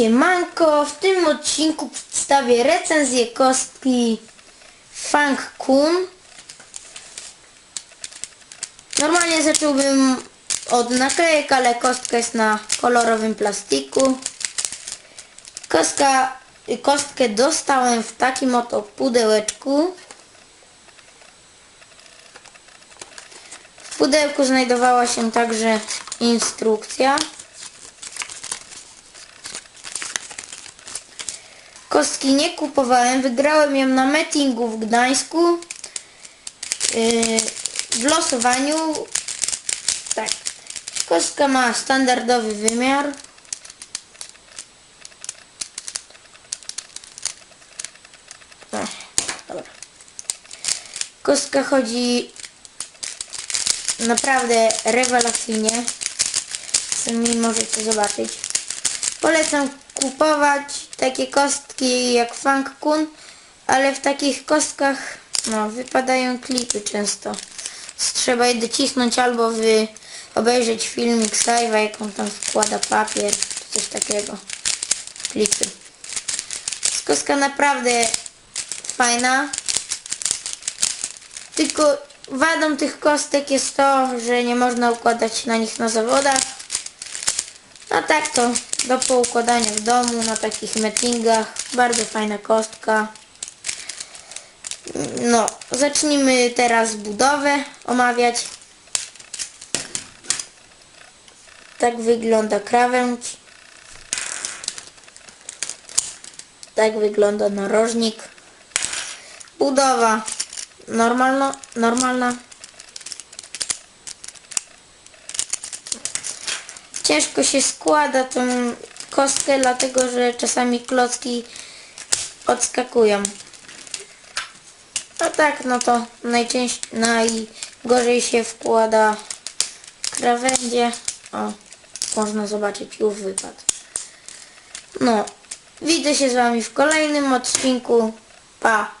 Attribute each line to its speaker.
Speaker 1: Siemanko, w tym odcinku przedstawię recenzję kostki Fang Kun. Normalnie zacząłbym od naklejek, ale kostka jest na kolorowym plastiku. Kostka, kostkę dostałem w takim oto pudełeczku. W pudełku znajdowała się także instrukcja. Kostki nie kupowałem, wygrałem ją na meetingu w Gdańsku. Yy, w losowaniu. Tak. Kostka ma standardowy wymiar. Ech, dobra. Kostka chodzi naprawdę rewelacyjnie. Sami możecie zobaczyć. Polecam kupować takie kostki jak Fang Kun, ale w takich kostkach no, wypadają klipy często. Trzeba je docisnąć albo wy obejrzeć filmik Saiwa, jak on tam wkłada papier, coś takiego. Klipy. Jest Kostka naprawdę fajna. Tylko wadą tych kostek jest to, że nie można układać na nich na zawodach. A tak to do poukładania w domu, na takich meetingach. Bardzo fajna kostka. No, zacznijmy teraz budowę omawiać. Tak wygląda krawędź. Tak wygląda narożnik. Budowa normalno, normalna. Ciężko się składa tą kostkę, dlatego że czasami klocki odskakują. A tak, no to najczęściej, najgorzej się wkłada krawędzie. O, można zobaczyć, już wypadł. No, widzę się z Wami w kolejnym odcinku. Pa!